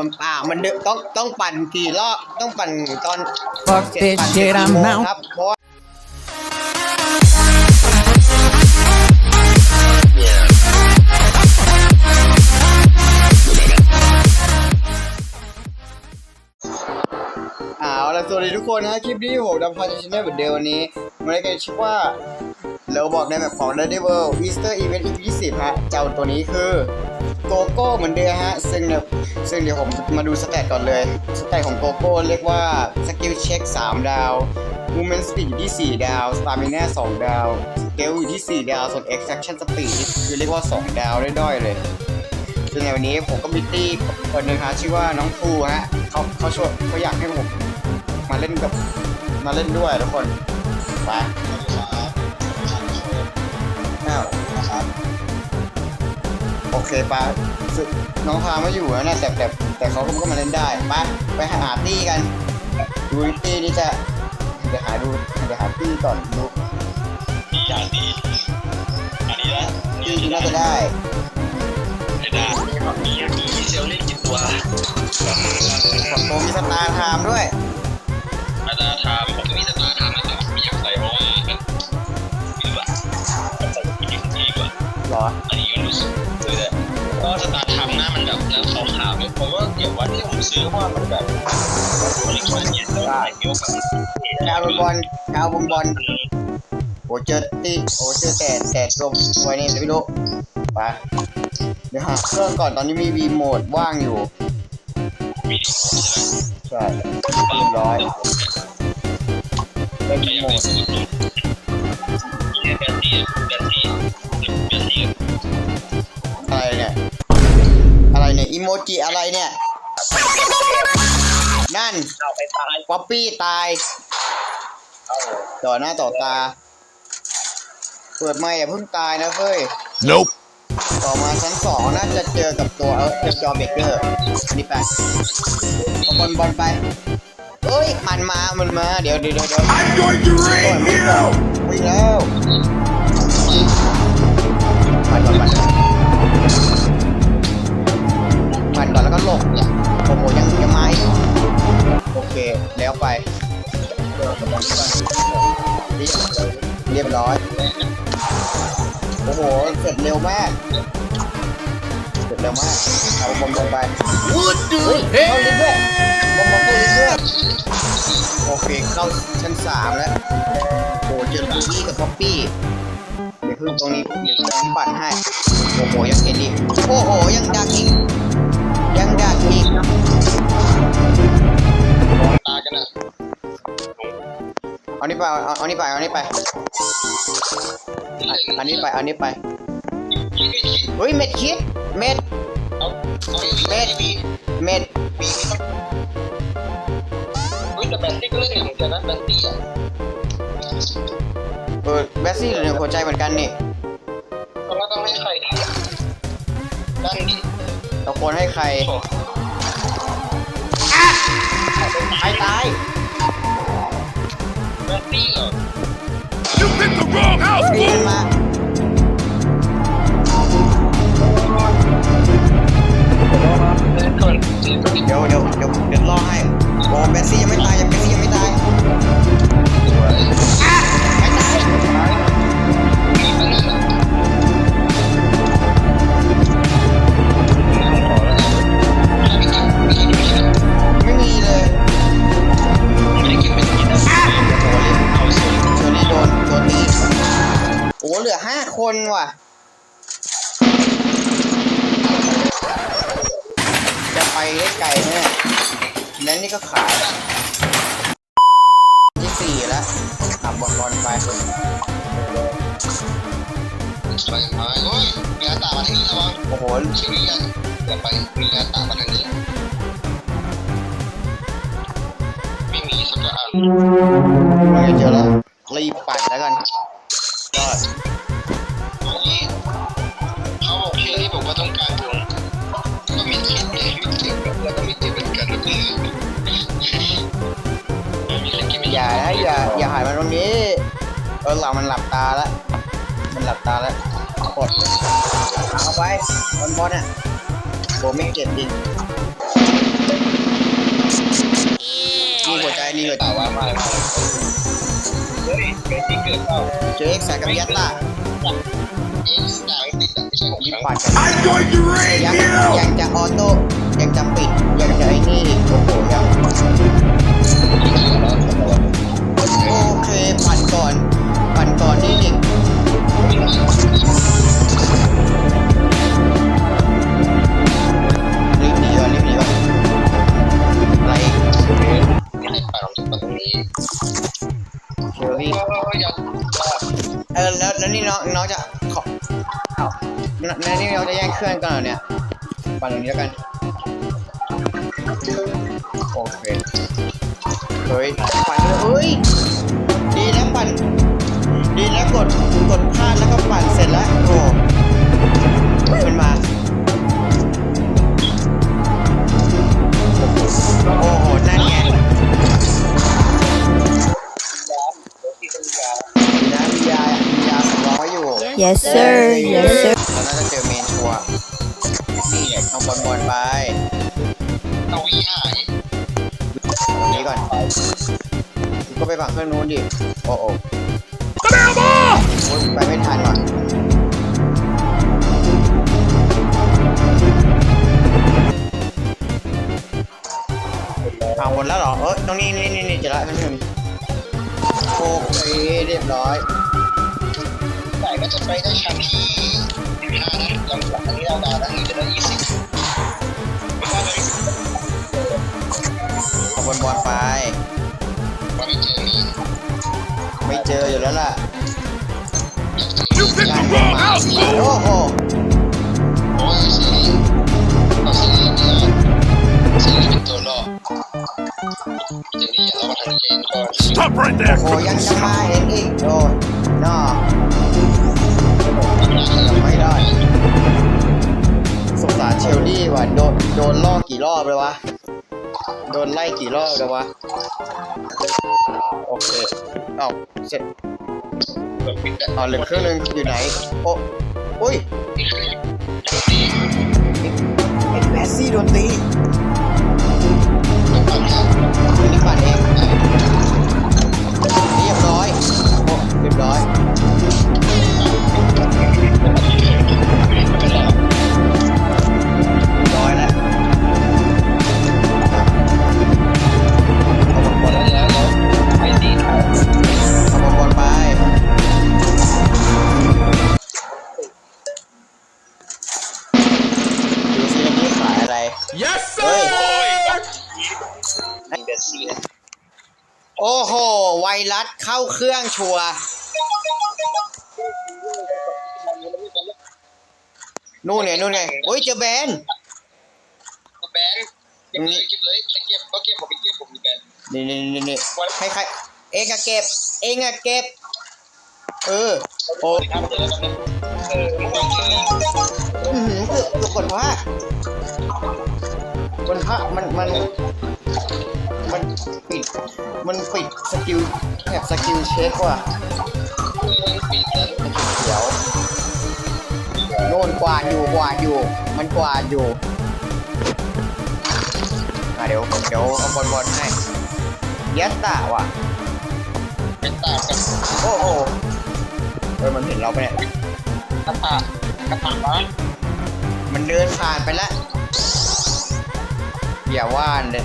มันเปล่ามันเดนต้องต้องปั่นกี่รอบต้องปั่นตอน Fuck เสร็จ this ปั่น shit, กี่ I'm โมง out. ครับเพราะว่าเอาละสวัสดีทุกคนนะคลิปนี้ผมดำพาจะชแนลเหมือนเดิมวันนี้มาในกันชื่อว่าเราบอกในแบบของ d a r e d e v i l Easter Event EP 20ฮะเจ้าตัวนี้คือ โกโก้เหมือนเดิมฮะ ซึ่งเนี่ยซึ่งเดี๋ยวผมมาดูสแตทก่อนเลย สแตทของโกโก้เรียกว่า สกิลเช็ค 3 ดาว Movement Speed อยู่ที่ 4 ดาว Stamina 2 ดาว Scale อยู่ที่ 4 ดาว ส่วน Extraction Speed คือเรียกว่า 2 ดาวได้ด้อยๆเลยซึ่งในวันนี้ผมก็มีตี้คนหนึ่งฮะชื่อว่าน้องภูฮะเขาเขาชวนเขาอยากให้ผมมาเล่นกับมาเล่นด้วยทุกคนไปอ้าวครับ โอเคปะสึกน้องพาไม่อยู่แล้วนะแต่แต่แต่เขาก็มาเล่นได้ไปไปหาตี้กัน ดูตี้นี้จะเดี๋ยวหาดูเดี๋ยวหาตี้ก่อนดูอย่างดีอันนี้นะตี้ที่น่าจะได้ไม่ได้มีมีเซลล์เล่นกี่ตัวกดโตมีสตาร์ไทม์ด้วยอาจารย์ทำผม เนี่ยผมว่าเดี๋ยววันที่ผมซื้อว่ามันแบบบริการเนี่ยแล้วถ่ายเกี่ยวกับดาวบอลดาวบอลบอลโอ้เจอตีโอ้เจอแต่แต่ตัวไว้นี่ไม่รู้ไปเดี๋ยวหาเครื่องก่อนตอนนี้มีวีโหมดว่างอยู่ใช่เรียบร้อยเป็นไม่วีโหมดอตัวเนี่ยแบนดี้แบนดี้แบนดี้อะไรเนี่ยอะไรเนี่ยอีโมจิอะไรเนี่ย นั่นเอาไปตายป๊อปปี้ตายเอาต่อหน้าต่อตา เปิดไม่อย่าเพิ่งตายนะเฟ้ย Nope. ต่อมาชั้นสองน่าจะเจอกับตัวเออเจอจอเบเกอร์อันนี่ไปเอาบอลบอลไปเอ้ยมันมา มันมา เดี๋ยวเดี๋ยวเดี๋ยวเดี๋ยว I'm going to rain hell. วิ่งแล้วปั่นก่อนปั่น ปั่นก่อนแล้วก็หลบเนี่ยโอ้โหยังยังมาอีกโอเคแล้วไปเรียบร้อยโอ้โหเสร็จเร็วมากเสร็จเร็วมากเอาบอมลงไป What เฮ้ย the เข้าลิฟต์ด้วย hell? บอมบอมเข้าลิฟต์ด้วยโอเคเข้าชั้นสามแล้วโอ้เจอลูบี้กับป๊อปปี้เดี๋ยวพึ่งตรงนี้เดี๋ยวผมปั่นให้โอ้โหยังเห็นอีกโอ้โหยังดักอีก ยังดักอีกตายกันอะเอานี่ไปเอาเอานี่ไปเอานี่ไปอันนี้ไปอันนี้ไปเฮ้ยเม็ดคิดเม็ดเอาเอาเม็ดเม็ดเฮ้ยแต่แบนตี้ก็เล่นเหมือนกันนะแบนตี้อะเออแบสซี่เหลือหัวใจเหมือนกันนี่ เราควรให้ใครโอ้ใครตายแบนตี้เหรอ You picked the wrong house, ปีน fool. มาเล่นก่อนเล่นก่อนเดี๋ยวเดี๋ยวเดี๋ยวเดี๋ยวรอให้โอ้แบสซี่ยังไม่ตายยังแบสซี่ยังไม่ตาย สวย คนว่ะ จะไปได้ไกลไหมเนี่ยแล้วนี่ก็ขาย ที่สี่แล้วขับบอลบอลไปไปมาโอ้ยมีอาตามาทางนี้ระวังโอ้โหชีวิตยังอย่าไปมีอาตามาทางนี้ไม่มีสักอันไม่เจอแล้วรีบปั่นแล้วกันยอด อะไรกินไม่อย่านะอย่าอย่าหายมาตรงนี้ เออเรามันหลับตาแล้ว มันหลับตาแล้วกดเอาไปบอลบอลอะโบไม่เก็บจริงนี่หัวใจนี่หัวใจแต่ว่าไม่ไม่เฮ้ยเป็นที่เกิดเปล่าเจอเอ็กซ์ใส่กับยัตตาเอ็กซ์ต่างติดอะไม่ใช่ของรีบฉันปัดกัน I'm going to raid ยัง you! ยังจะออโต้ยังจะ แล้วนี่น้องจะแย่งเครื่องกันเหรอเนี่ยปั่นตรงนี้แล้วกัน โอเค เฮ้ย ปั่นเลยเฮ้ย ดีนะปั่น ดีนะกดกดพลาดแล้วก็ปั่นเสร็จแล้ว โอ้มันมา โอ้โห นั่นไงนะมียายาสำรองไว้อยู่ Yes, sir. Yes, sir. เราน่าจะเจอเมนชัวร์นี่เนี่ยเอาบอลบอลไปเอาวีหายตรงนี้ก่อนก็ไปฝั่งเครื่องนู้นดิ โอ้โหโอ้ยไปไม่ทันว่ะเอาหมดแล้วเหรอ เออตรงนี้นี่นี่นี่เจะละนั่นนึงโอเคเรียบร้อยแต่ก็จะไปได้ชั้นที่สิบ ห้านะหลังจากนี้เราดาวนะนี่จะได้ยี่สิบไม่ว่าจะเอาบอลบอลไปว่าไม่เจอมีไม่เจออยู่แล้วล่ะ You picked the wrong house, โอ้ fool! โหโอ้ยซีรีส์เอาซีรีส์เนี่ยซีรีส์เป็นตัวล่อซีรีส์อย่าเรามาทางนี้เองก่อน Stop right there! โอ้ยังจะมาเห็นอีกโอ้นอ ไม่ได้ สงสารเชลลี่ว่ะโดนโดนล่อกี่รอบเลยวะ โดนไล่กี่รอบเลยวะ โอเคเอาเสร็จเอาเหลือเครื่องนึงอยู่ไหน โอ้อุ้ยไอ้แมสซี่โดนตีคนนี้ปั่นเองเรียบร้อยโอ้เรียบร้อย ไวรัสเข้าเครื่องชัวร์นู่นไงนู่นไงโอ้ยเจอแบนแบนเก็บเลยเก็บเลยเก็บก็เก็บผมไปเก็บผมมีแบนนี่นี่นี่นี่ให้ใครเองอะเก็บ เองอะเก็บ เออโอ้ทำเจอแล้วนะเออเมื่อวานเจออื้อหือคือคือกดว่ามันพระมันมันมัน ปิด มันปิดสกิลแอบสกิลเช็คว่ะปิดแล้วเดี๋ยวโน่นกวาดอยู่กวาดอยู่ มันกวาดอยู่อะเดี๋ยวเดี๋ยวเอาบอลบอลให้ยัตตาว่ะเป็นตากับโอ้โหเออมันเห็นเราไปะเนี่ยกระตากกระตากวะมันเดินผ่านไปแล้วอย่าว่านเลย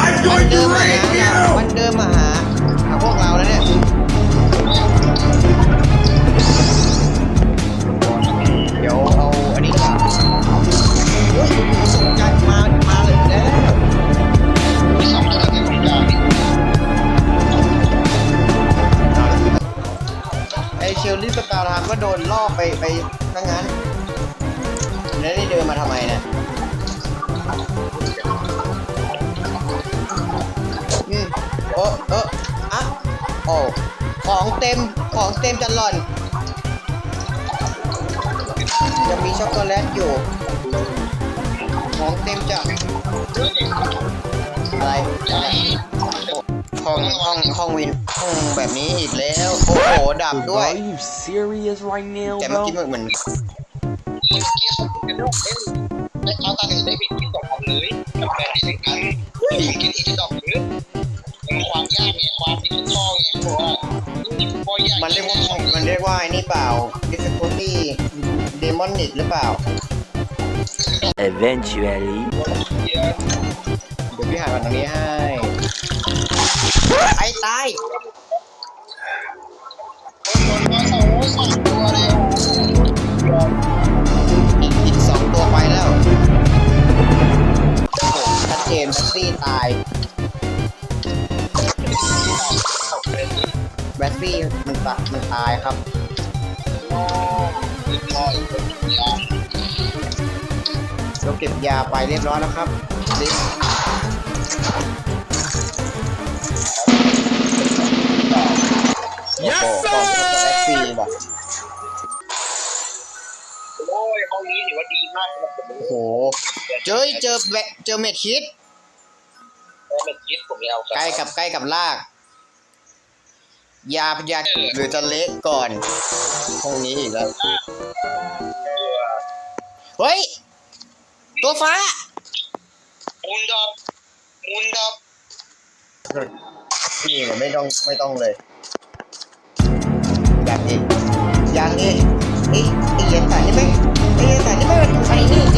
I'm มัน going เดิ to นมาหา raid เรา you! มันเดินมาหาหาพวกเราแล้วเนี่ยเดี๋ยวเอาอันนี้ดีกว่าเฮ้ยส่งใจมามาเลยแล้วมีสองตัวที่ผมกลางไอเชลลี่สกาวทามก็โดนล่อไปไปทั้งนั้นแล้วนี่เดินมาทำไมเนี่ย อืมเออเอออะโอ้ของเต็มของเต็มจะหล่อนยังมีช็อกโกแลตอยู่ ของเต็มจะอะไรอะไรห้องห้องห้องวินห้องแบบนี้อีกแล้ว โอ้โหดับด้วย Are you serious right now, แต่เมื่อ bro? กี้เหมือนเมื่อกี้ผมเป็นโรคเล่นและเขาตาหนึ่งได้บิดที่สองพันเลย กับแฟนที่หนึ่งอันผมกินอีกที่ดอกหรือความยากเนี่ยความดิจิทัลเนี่ยเพราะว่าพอยากมันเรียกว่ามันเรียกว่าไอ้นี่เปล่า difficulty demonic หรือเปล่า Eventually. เยอะเดี๋ยวพี่หามันตรงนี้ให้ไอ้ตายคนก็สองสองตัวเลย ตซี่ตายแบตซี่มันตายมันตายครับรออีกคนยากเราเก็บยาไปเรียบร้อยแล้วครับลิฟต์โอ้โหกล่องแบตซี่ว่ะโอ้ยห้องนี้ถือว่าดีมากสำหรับผมโอ้โห เจอเจอแบะเจอเม็ดคิด เพราะมันคิดผมยาวใกล้กับใกล้กับลาก ยาพยาหรือจะเละก่อนห้องนี้อีกแล้ว เฮ้ย ตัวฟ้ามูนดอบมูนดอบพี่เนี่ยไม่ต้องไม่ต้องเลยอย่างนี้อย่างนี้ไอ้ไอ้เย็นแต่นี่ไม่ไอ้เย็นแต่นี่ไม่เป็นไอ้นี่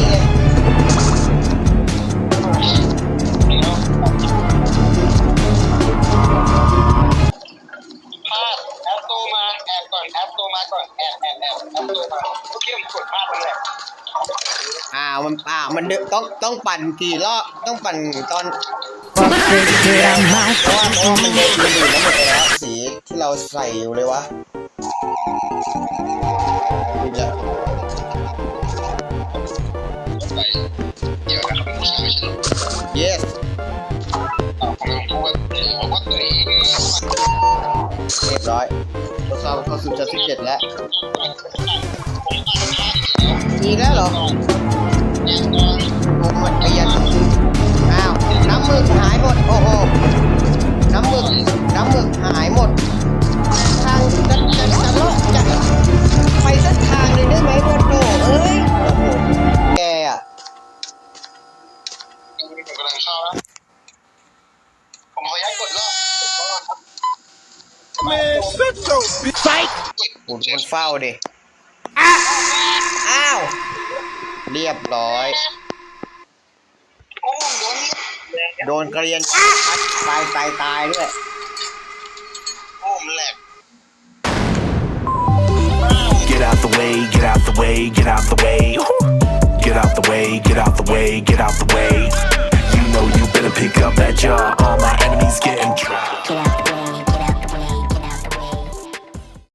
ต้องต้องปั่นกี่รอบต้องปั่นตอนเพราะว่าเพราะว่ามันเดินมันดื่มแล้วหมดไปแล้วสีที่เราใส่อยู่เลยวะดูจะไปเดี๋ยวนะครับผู้ชายไม่ใช่หรอ yes ผมพูดบอกว่าตัวเองเรียบร้อยทดสอบเข้าสู่ชั้นที่เจ็ดแล้วอีแล้วเหรอ โอ้มันเปลี่ยนอ้าว น้ำหมึกหายหมด โอ้โห น้ำหมึก น้ำหมึกหายหมด ทางจะจะจะเลาะจะไปสักทางหนึ่งได้ไหมโบโตเอ้ย โอ้โห แกอะผมกำลังเข้าแล้วผมขออนุญาตกดรอบ Man, shut your bitch. Fight! หุ่นมันเฝ้าดิ บร้อย Get out the way get out the way get out the way. Get out the way get out the way get out the way. You know you better pick up that jar All my enemies getting dry